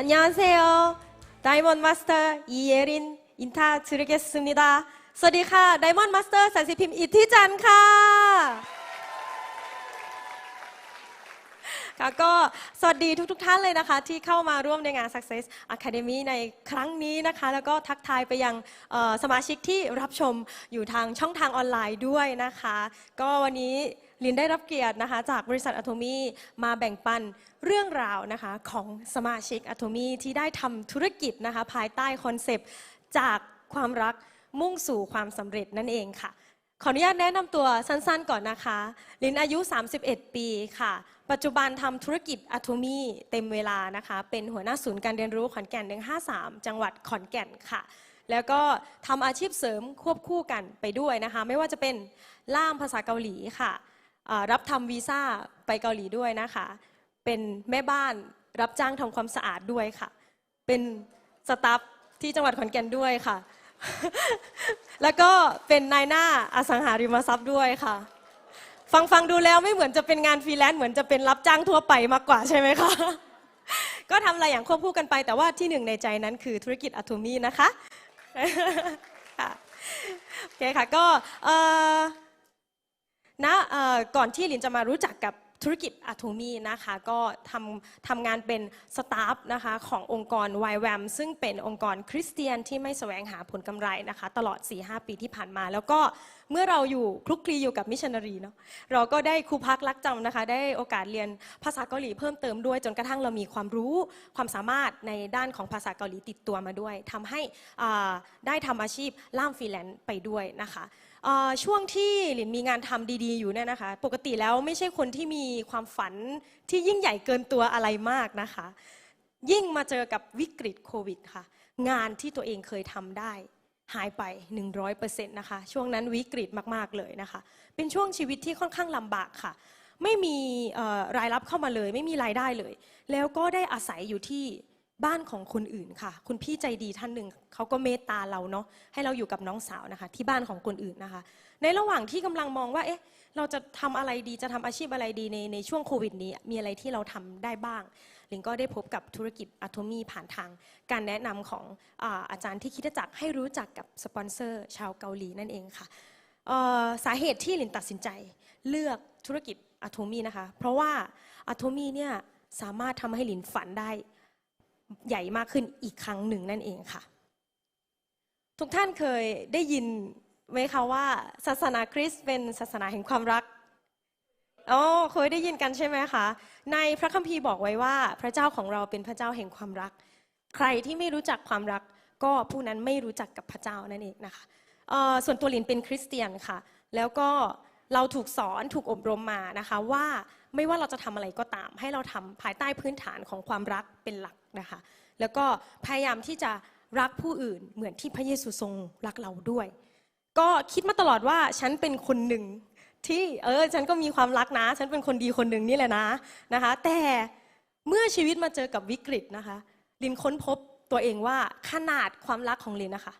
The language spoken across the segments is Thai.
안녕하세요. 다이몬 마스터 이예린 인사드리겠습니다. สวัสดีค่ะ ไดมอนด์มาสเตอร์สันสิพิมพ์อิทธิจันทร์ค่ะ ค่ะก็สวัสดีทุกๆทท่านเลยนะคะ ที่เข้ามาร่วมในงาน Success Academy ในครั้งนี้นะคะ แล้วก็ทักทายไปยังสมาชิกที่รับชมอยู่ทางช่องทางออนไลน์ด้วยนะคะ ก็วันนี้ลินได้รับเกียรตินะคะ จากบริษัทอะโทมีมาแบ่งปันเรื่องราวนะคะของสมาชิกอะโทมีที่ได้ทำธุรกิจนะคะ ภายใต้คอนเซปต์จากความรักมุ่งสู่ความสำเร็จนั่นเองค่ะ ขออนุญาตแนะนำตัวสั้นๆก่อนนะคะ ลินอายุ 31 ปีค่ะ ปัจจุบันทำธุรกิจอะโทมีเต็มเวลานะคะ เป็นหัวหน้าศูนย์การเรียนรู้ขอนแก่น 153 จังหวัดขอนแก่นค่ะ แล้วก็ทำอาชีพเสริมควบคู่กันไปด้วยนะคะ ไม่ว่าจะเป็นล่ามภาษาเกาหลีค่ะรับทำวีซ่าไปเกาหลีด้วยนะคะ เป็นแม่บ้านรับจ้างทำความสะอาดด้วยค่ะ เป็นสตาฟที่จังหวัดขอนแก่นด้วยค่ะ แล้วก็เป็นนายหน้าอสังหาริมทรัพย์ด้วยค่ะ ฟังฟังดูแล้วไม่เหมือนจะเป็นงานฟรีแลนซ์เหมือนจะเป็นรับจ้างทั่วไปมากกว่าใช่ไหมคะ ก็ทำอะไรอย่างควบคู่กันไป แต่ว่าที่หนึ่งในใจนั้นคือธุรกิจอะทูมีนะคะโอเคค่ะก็นะก่อนที่ลินจะมารู้จักกับ ธุรกิจอะโทมีนะคะก็ทำทำงานเป็นสตาฟนะคะขององค์กร YWAM ซึ่งเป็นองค์กรคริสเตียนที่ไม่แสวงหาผลกำไรนะคะ ตลอด 4-5 ปีที่ผ่านมา แล้วก็เมื่อเราอยู่คลุกคลีอยู่กับมิชชันนารีเนาะเราก็ได้ครูพักรักจำนะคะ ได้โอกาสเรียนภาษาเกาหลีเพิ่มเติมด้วยจนกระทั่งเรามีความรู้ความสามารถในด้านของภาษาเกาหลีติดตัวมาด้วยทำให้ได้ทำอาชีพล่ามฟรีแลนซ์ไปด้วยนะคะ ช่วงที่หลินมีงานทำดีๆอยู่เนี่ยนะคะ ปกติแล้วไม่ใช่คนที่มีความฝันที่ยิ่งใหญ่เกินตัวอะไรมากนะคะ ยิ่งมาเจอกับวิกฤตโควิดค่ะ งานที่ตัวเองเคยทำได้ หายไป 100%นะคะ ช่วงนั้นวิกฤตมากๆเลยนะคะ เป็นช่วงชีวิตที่ค่อนข้างลำบากค่ะ ไม่มีรายรับเข้ามาเลย ไม่มีรายได้เลย แล้วก็ได้อาศัยอยู่ที่ บ้านของคนอื่นค่ะ คุณพี่ใจดีท่านหนึ่งเขาก็เมตตาเราเนาะให้เราอยู่กับน้องสาวนะคะ ที่บ้านของคนอื่นนะคะ ในระหว่างที่กำลังมองว่า เอ๊ะ เราจะทำอะไรดีจะทำอาชีพอะไรดีในในช่วงโควิดนี้ มีอะไรที่เราทำได้บ้างลิงก็ได้พบกับธุรกิจอะโทมีผ่านทาง การแนะนำของอาอาจารย์ที่คิดจักให้รู้จักกับสปอนเซอร์ ชาวเกาหลีนั่นเองค่ะเอ่อสาเหตุที่ลินตัดสินใจเลือกธุรกิจอะโทมีนะคะ เพราะว่าอะโทมีเนี่ยสามารถทำให้ลินฝันได้ ใหญ่มากขึ้นอีกครั้งหนึ่งนั่นเองค่ะ ทุกท่านเคยได้ยินไหมคะว่า ศาสนาคริสต์เป็นศาสนาแห่งความรักอ๋อเคยได้ยินกันใช่ไหมคะ ในพระคัมภีร์บอกไว้ว่า พระเจ้าของเราเป็นพระเจ้าแห่งความรัก ใครที่ไม่รู้จักความรัก ก็ผู้นั้นไม่รู้จักกับพระเจ้านั่นเองนะคะส่วนตัวลินเป็นคริสเตียนค่ะ แล้วก็เราถูกสอนถูกอบรมมานะคะว่าไม่ว่าเราจะทำอะไรก็ตาม ให้เราทำภายใต้พื้นฐานของความรักเป็นหลัก นะคะ แล้วก็พยายามที่จะรักผู้อื่นเหมือนที่พระเยซูทรงรักเราด้วย ก็คิดมาตลอดว่าฉันเป็นคนหนึ่งที่เออฉันก็มีความรักนะ ฉันเป็นคนดีคนหนึ่งนี่แหละนะนะคะ แต่เมื่อชีวิตมาเจอกับวิกฤตนะคะ ลินค้นพบตัวเองว่าขนาดความรักของลินนะคะ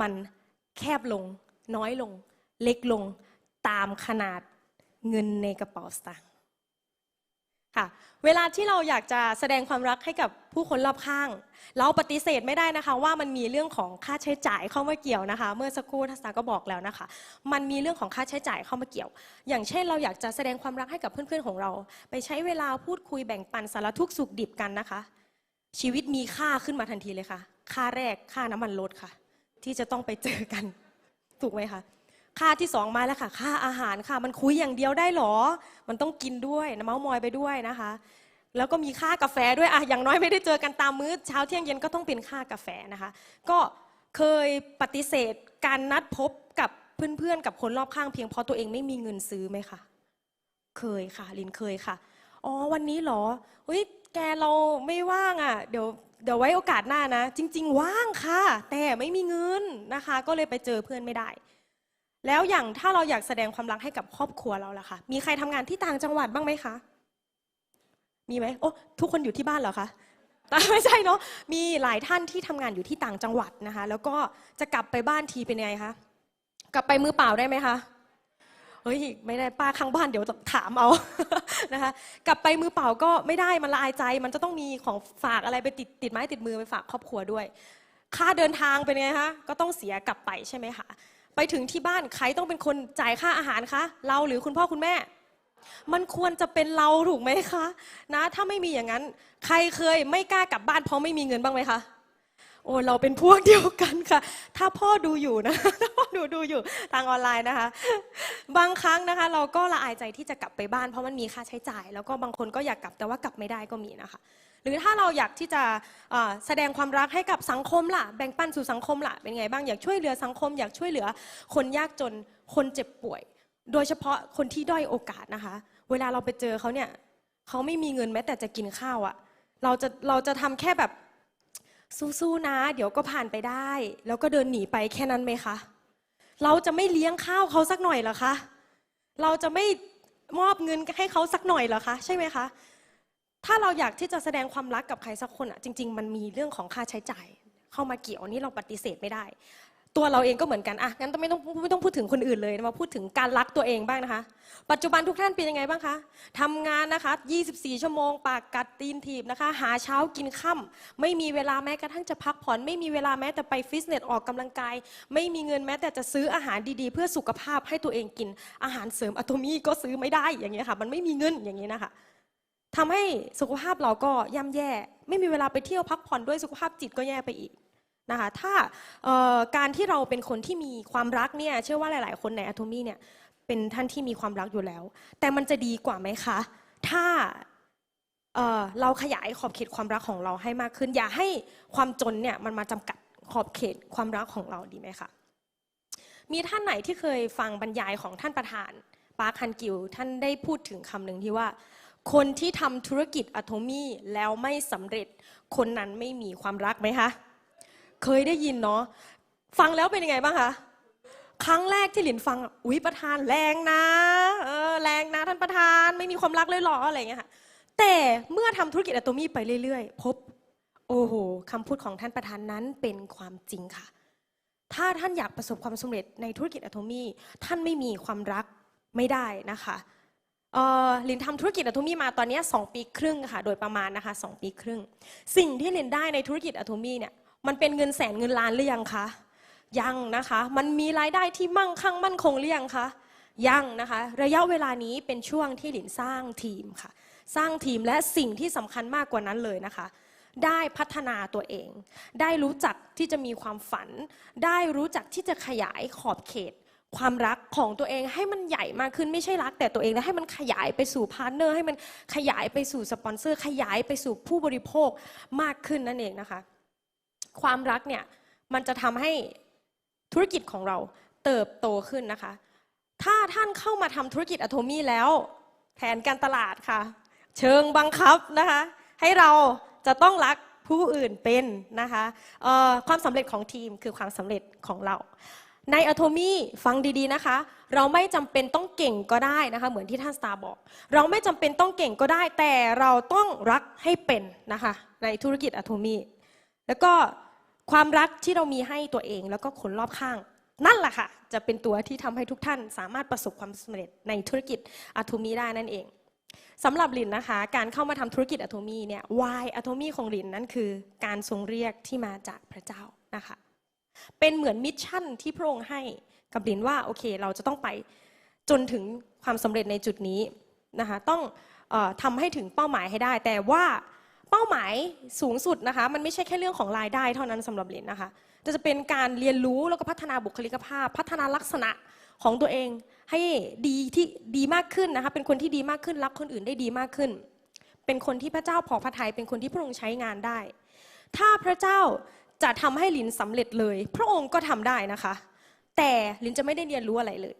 มันแคบลงน้อยลง เล็กลงตามขนาดเงินในกระเป๋าสตางค์ ค่ะเวลาที่เราอยากจะแสดงความรักให้กับผู้คนรอบข้าง เราปฏิเสธไม่ได้นะคะว่ามันมีเรื่องของค่าใช้จ่ายเข้ามาเกี่ยวนะคะ เมื่อสักครู่ทัศนาก็บอกแล้วนะคะ มันมีเรื่องของค่าใช้จ่ายเข้ามาเกี่ยว อย่างเช่น เราอยากจะแสดงความรักให้กับเพื่อนๆของเรา ไปใช้เวลาพูดคุยแบ่งปันสารทุกข์สุขดิบกันนะคะ ชีวิตมีค่าขึ้นมาทันทีเลยค่ะ ค่าแรกค่าน้ำมันรถค่ะ ที่จะต้องไปเจอกันถูกไหมคะ ค่าที่สองมาแล้วค่ะ ค่าอาหารค่ะ มันคุยอย่างเดียวได้หรอ มันต้องกินด้วยน้ำเมามอยไปด้วยนะคะ แล้วก็มีค่ากาแฟด้วยอะอย่างน้อยไม่ได้เจอกันตามมื้อเช้าเที่ยงเย็นก็ต้องเป็นค่ากาแฟนะคะ ก็เคยปฏิเสธการนัดพบกับเพื่อนๆ กับคนรอบข้างเพียงเพราะตัวเองไม่มีเงินซื้อไหมคะ เคยค่ะ ลินเคยค่ะ อ๋อ วันนี้เหรอเฮ้ย แกเราไม่ว่างอะ เดี๋ยว เดี๋ยวไว้โอกาสหน้านะ จริง ๆ ว่างค่ะ แต่ไม่มีเงินนะคะ ก็เลยไปเจอเพื่อนไม่ได้ แล้วอย่างถ้าเราอยากแสดงความรักให้กับครอบครัวเราล่ะคะมีใครทำงานที่ต่างจังหวัดบ้างไหมคะ มีไหมโอ้ทุกคนอยู่ที่บ้านเหรอคะแต่ไม่ใช่เนาะมีหลายท่านที่ทำงานอยู่ที่ต่างจังหวัดนะคะ แล้วก็จะกลับไปบ้านทีเป็นไงคะกลับไปมือเปล่าได้ไหมคะเฮ้ยไม่ได้ป้าข้างบ้านเดี๋ยวถามเอานะคะ กลับไปมือเปล่าก็ไม่ได้มันละอายใจ มันจะต้องมีของฝากอะไรไปติดติดไม้ติดมือไปฝากครอบครัวด้วย ค่าเดินทางเป็นไงคะก็ต้องเสียกลับไปใช่ไหมคะ ไปถึงที่บ้านใครต้องเป็นคนจ่ายค่าอาหารคะ เราหรือคุณพ่อคุณแม่ มันควรจะเป็นเราถูกไหมคะ นะ ถ้าไม่มีอย่างนั้น ใครเคยไม่กล้ากลับบ้านเพราะไม่มีเงินบ้างไหมคะ โอ้เราเป็นพวกเดียวกันค่ะ ถ้าพ่อดูอยู่นะถ้าพ่อดูดูอยู่ทางออนไลน์นะคะ บางครั้งนะคะ เราก็ละอายใจที่จะกลับไปบ้านเพราะมันมีค่าใช้จ่าย แล้วก็บางคนก็อยากกลับแต่ว่ากลับไม่ได้ก็มีนะคะ หรือถ้าเราอยากที่จะแสดงความรักให้กับสังคมล่ะ แบ่งปันสู่สังคมล่ะ เป็นไงบ้างอยากช่วยเหลือสังคม อยากช่วยเหลือ คนยากจนคนเจ็บป่วย โดยเฉพาะคนที่ด้อยโอกาสนะคะ เวลาเราไปเจอเขาเนี่ยเขาไม่มีเงินแม้แต่จะกินข้าวอะ่ะเราจะเราจะทำแค่แบบ สู้ๆนะ เดี๋ยวก็ผ่านไปได้ แล้วก็เดินหนีไปแค่นั้นไหมคะ เราจะไม่เลี้ยงข้าวเขาสักหน่อยหรอคะ เราจะไม่มอบเงินให้เขาสักหน่อยหรอคะ ใช่ไหมคะ ถ้าเราอยากที่จะแสดงความรักกับใครสักคนอะจริง ๆ มันมีเรื่องของค่าใช้จ่าย เข้ามาเกี่ยวนี่เราปฏิเสธไม่ได้ ตัวเราเองก็เหมือนกันอะงั้นต้องไม่ต้องไม่ต้องพูดถึงคนอื่นเลยมาพูดถึงการรักตัวเองบ้างนะคะ ปัจจุบันทุกท่านเป็นยังไงบ้างคะทำงานนะคะ 24 ชั่วโมง ปากกัดตีนถีบนะคะ หาเช้ากินค่ำไม่มีเวลาแม้กระทั่งจะพักผ่อน ไม่มีเวลาแม้แต่ไปฟิตเนสออกกำลังกาย ไม่มีเงินแม้แต่จะซื้ออาหารดีๆ เพื่อสุขภาพให้ตัวเองกิน อาหารเสริมอะโตมี่ก็ซื้อไม่ได้อย่างเงี้ยค่ะ มันไม่มีเงินอย่างเงี้ยนะคะทำให้สุขภาพเราก็ย่ำแย่ ไม่มีเวลาไปเที่ยวพักผ่อนด้วยสุขภาพจิตก็แย่ไปอีก นะคะถ้าการที่เราเป็นคนที่มีความรักเนี่ยเชื่อว่าหลาย ๆ คนในอะโทมี่เนี่ยเป็นท่านที่มีความรักอยู่แล้ว แต่มันจะดีกว่าไหมคะ ถ้าเเราขยายขอบเขตความรักของเราให้มากขึ้น อย่าให้ความจนเนี่ยมันมาจำกัดขอบเขตความรักของเราดีไหมคะมีท่านไหนที่เคยฟังบรรยายของท่านประธานปาร์คฮันกิวท่านได้พูดถึงคำหนึ่งที่ว่า คนที่ทำธุรกิจอะโทมี่แล้วไม่สำเร็จ คนนั้นไม่มีความรักไหมคะ เคยได้ยินเนาะฟังแล้วเป็นยังไงบ้างคะครั้งแรกที่หลินฟังอุ๊ยประธานแรงนะเออแรงนะท่านประธานไม่มีความรักเลยหรออะไรเงี้ยค่ะแต่เมื่อทำธุรกิจอะโตมี่ไปเรื่อยๆ พบ โอ้โหคำพูดของท่านประธานนั้นเป็นความจริงค่ะ ถ้าท่านอยากประสบความสำเร็จในธุรกิจอะโทมี่ท่านไม่มีความรักไม่ได้นะคะเอ่อลินทำธุรกิจอะโทมี่มาตอนนี้สองปีครึ่งค่ะ โดยประมาณนะคะสองปีครึ่ง สิ่งที่ลินได้ในธุรกิจอะโทมี่เนี่ย มันเป็นเงินแสนเงินล้านหรือยังคะ ยังนะคะ มันมีรายได้ที่มั่งคั่งมั่นคงหรือยังคะ ยังนะคะ ระยะเวลานี้เป็นช่วงที่หลินสร้างทีมค่ะ สร้างทีมและสิ่งที่สำคัญมากกว่านั้นเลยนะคะ ได้พัฒนาตัวเอง ได้รู้จักที่จะมีความฝัน ได้รู้จักที่จะขยายขอบเขตความรักของตัวเองให้มันใหญ่มากขึ้นไม่ใช่รักแต่ตัวเองแล้วให้มันขยายไปสู่พาร์ทเนอร์ให้มันขยายไปสู่สปอนเซอร์ ขยายไปสู่ผู้บริโภคมากขึ้นนั่นเองนะคะ ความรักเนี่ยมันจะทำให้ธุรกิจของเราเติบโตขึ้นนะคะ ถ้าท่านเข้ามาทำธุรกิจอะโทมี่แล้ว แผนการตลาดค่ะ เชิงบังคับนะคะ ให้เราจะต้องรักผู้อื่นเป็นนะคะความสำเร็จของทีมคือความสำเร็จของเรา ในอะโทมี่ฟังดีๆนะคะ เราไม่จำเป็นต้องเก่งก็ได้นะคะ เหมือนที่ท่านสตาร์บอก เราไม่จำเป็นต้องเก่งก็ได้ แต่เราต้องรักให้เป็นนะคะ ในธุรกิจอะโทมี่แล้วก็ ความรักที่เรามีให้ตัวเองแล้วก็คนรอบข้าง นั่นแหละค่ะ จะเป็นตัวที่ทำให้ทุกท่านสามารถประสบความสำเร็จในธุรกิจอะโทมี่ได้นั่นเองสำหรับลินนะคะ การเข้ามาทำธุรกิจอะโทมีเนี่ยวายอะโทมีของลินนั่นคือ การทรงเรียกที่มาจากพระเจ้านะคะ เป็นเหมือนมิชชั่นที่พระองค์ให้กับลินว่าโอเค เราจะต้องไปจนถึงความสำเร็จในจุดนี้นะคะ ต้องออทำให้ถึงเป้าหมายให้ได้ แต่ว่า เป้าหมายสูงสุดนะคะ มันไม่ใช่แค่เรื่องของรายได้เท่านั้นสำหรับลินนะคะแต่จะเป็นการเรียนรู้แล้วก็พัฒนาบุคลิกภาพ พัฒนาลักษณะของตัวเอง ให้ดีที่ดีมากขึ้นนะคะ เป็นคนที่ดีมากขึ้นรักคนอื่นได้ดีมากขึ้น เป็นคนที่พระเจ้าพอพระทัยเป็นคนที่พระองค์ใช้งานได้ ถ้าพระเจ้าจะทำให้ลินสำเร็จเลย พระองค์ก็ทำได้นะคะ แต่ลินจะไม่ได้เรียนรู้อะไรเลย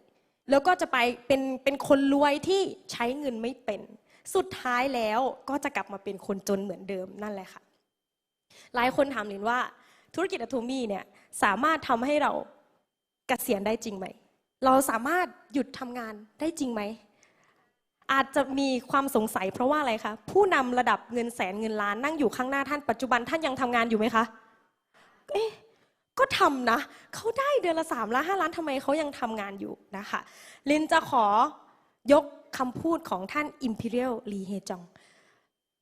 แล้วก็จะไปเป็นเป็นคนรวยที่ใช้เงินไม่เป็น สุดท้ายแล้วก็จะกลับมาเป็นคนจนเหมือนเดิมนั่นแหละค่ะ หลายคนถามลินว่าธุรกิจอะโทมี่เนี่ยสามารถทำให้เราเกษียณได้จริงไหม เราสามารถหยุดทำงานได้จริงไหม อาจจะมีความสงสัยเพราะว่าอะไรคะ ผู้นำระดับเงินแสนเงินล้านนั่งอยู่ข้างหน้าท่านปัจจุบันท่านยังทำงานอยู่ไหมคะ เอ๊ะก็ทำนะ เขาได้เดือนละ3ล้าน5ล้านทำไมเขายังทำงานอยู่นะคะ ลินจะขอยก คำพูดของท่าน Imperial Lee Hae Jong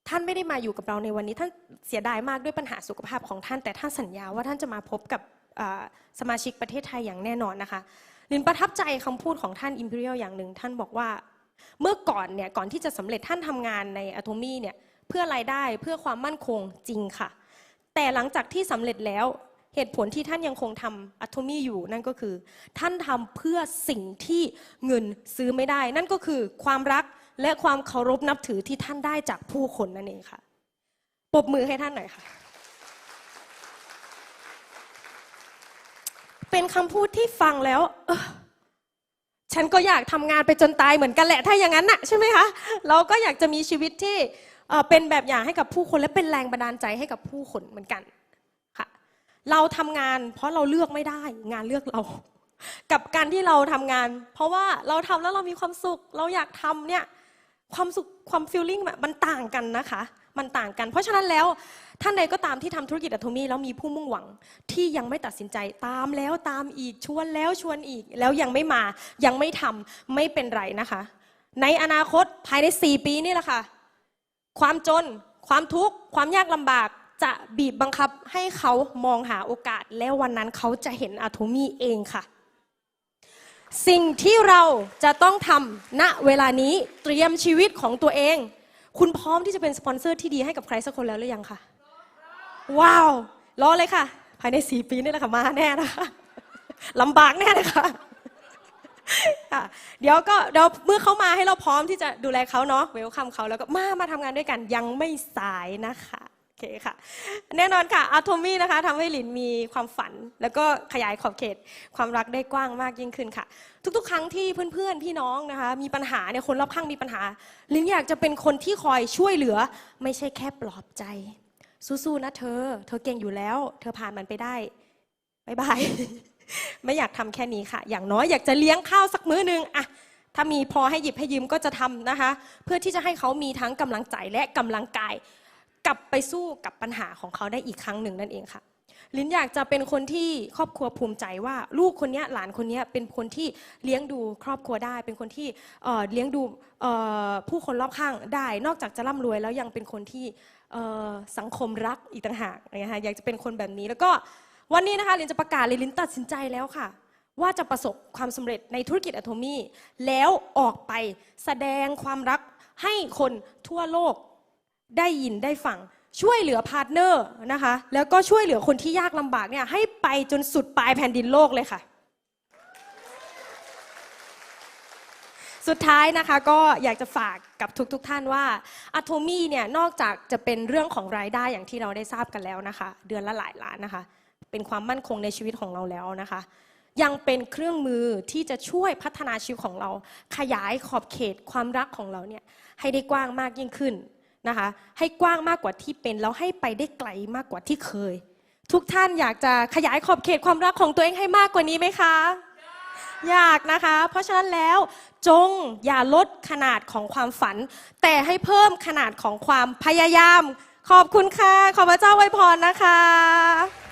ท่านไม่ได้มาอยู่กับเราในวันนี้ ท่านเสียดายมากด้วยปัญหาสุขภาพของท่าน แต่ท่านสัญญาว่าท่านจะมาพบกับสมาชิกประเทศไทยอย่างแน่นอนนะคะลินประทับใจคำพูดของท่าน Imperial อย่างหนึ่ง ท่านบอกว่าเมื่อก่อนเนี่ยก่อนที่จะสำเร็จท่านทำงานในอะโทมี่เนี่ยเพื่อรายได้เพื่อความมั่นคงจริงค่ะ แต่หลังจากที่สำเร็จแล้ว เหตุผลที่ท่านยังคงทำอะโทมี่อยู่นั่นก็คือ ท่านทำเพื่อสิ่งที่เงินซื้อไม่ได้ นั่นก็คือความรักและความเคารพนับถือที่ท่านได้จากผู้คนนั่นเองค่ะปรบมือให้ท่านหน่อยค่ะ เป็นคำพูดที่ฟังแล้วฉันก็อยากทำงานไปจนตายเหมือนกันแหละ ถ้าอย่างนั้นน่ะใช่ไหมคะ เราก็อยากจะมีชีวิตที่เป็นแบบอย่างให้กับผู้คนและเป็นแรงบันดาลใจให้กับผู้คนเหมือนกัน เราทำงาน เพราะเราเลือกไม่ได้ งานเลือกเรา กับการที่เราทำงาน เพราะว่าเราทำแล้วเรามีความสุข เราอยากทำเนี่ยความสุขความฟีลลิ่งมันต่างกันนะคะ มันต่างกัน เพราะฉะนั้นแล้วท่านใดก็ตามที่ทำธุรกิจอะโทมี่แล้วมีผู้มุ่งหวังที่ยังไม่ตัดสินใจตามแล้วตามอีกชวนแล้วชวนอีก แล้วยังไม่มายังไม่ทำไม่เป็นไรนะคะ ในอนาคตภายใน 4 ปีนี่แหละค่ะ ความจน ความทุกข์ความยากลำบาก จะบีบบังคับให้เขามองหาโอกาส แล้ววันนั้นเขาจะเห็นอะโทมี่เองค่ะ สิ่งที่เราจะต้องทำณเวลานี้เตรียมชีวิตของตัวเอง คุณพร้อมที่จะเป็นสปอนเซอร์ที่ดีให้กับใครสักคนแล้วหรือยังคะว้าวรอเลยค่ะ ภายใน4ปีนี่แหละค่ะมาแน่นะคะลำบากแน่เลยค่ะค่ะเดี๋ยวก็เดี๋ยวเมื่อเขามาให้เราพร้อมที่จะดูแลเขาเนาะเวลคัมเขาแล้วก็มามาทำงานด้วยกันยังไม่สายนะคะ เคค่ะ แน่นอนค่ะอะโทมี่นะคะทำให้หลินมีความฝัน แล้วก็ขยายขอบเขตความรักได้กว้างมากยิ่งขึ้นค่ะ ทุกๆ ครั้งที่เพื่อนๆ พี่น้องนะคะ มีปัญหาเนี่ยคนรอบข้างมีปัญหาลินอยากจะเป็นคนที่คอยช่วยเหลือ ไม่ใช่แค่ปลอบใจ สู้ๆนะเธอ เธอเก่งอยู่แล้ว เธอผ่านมันไปได้บายบายไม่อยากทำแค่นี้ค่ะ อย่างน้อยอยากจะเลี้ยงข้าวสักมื้อนึงอะถ้ามีพอให้หยิบให้ยืมก็จะทำนะคะ เพื่อที่จะให้เขามีทั้งกำลังใจและกำลังกาย กลับไปสู้กับปัญหาของเขาได้อีกครั้งหนึ่งนั่นเองค่ะ ลินอยากจะเป็นคนที่ครอบครัวภูมิใจว่า ลูกคนนี้หลานคนนี้เป็นคนที่เลี้ยงดูครอบครัวได้ เป็นคนที่เเลี้ยงดูผู้คนรอบข้างได้ นอกจากจะร่ำรวยแล้วยังเป็นคนที่สังคมรักอีกต่างหากนะคะอยากจะเป็นคนแบบนี้แล้วก็วันนี้นะคะลินจะประกาศเลยลินตัดสินใจแล้วค่ะ ว่าจะประสบความสำเร็จในธุรกิจอะโทมี่แล้วออกไปแสดงความรักให้คนทั่วโลก ได้ยินได้ฟังช่วยเหลือพาร์ทเนอร์นะคะ แล้วก็ช่วยเหลือคนที่ยากลำบากเนี่ยให้ไปจนสุดปลายแผ่นดินโลกเลยค่ะ สุดท้ายนะคะก็อยากจะฝากกับทุกๆทท่านว่าอะโทมี่เนี่ยนอกจากจะเป็นเรื่องของรายได้อย่างที่เราได้ทราบกันแล้วนะคะ เดือนละหลายล้านนะคะ เป็นความมั่นคงในชีวิตของเราแล้วนะคะ ยังเป็นเครื่องมือที่จะช่วยพัฒนาชีวิตของเรา ขยายขอบเขตความรักของเราเนี่ยให้ได้กว้างมากยิ่งขึ้น นะคะ ให้กว้างมากกว่าที่เป็น แล้วให้ไปได้ไกลมากกว่าที่เคย ทุกท่านอยากจะขยายขอบเขตความรักของตัวเองให้มากกว่านี้ไหมคะอยากนะคะ เพราะฉะนั้นแล้วจงอย่าลดขนาดของความฝัน แต่ให้เพิ่มขนาดของความพยายาม ขอบคุณค่ะ ขอพระเจ้าไว้พรนะคะ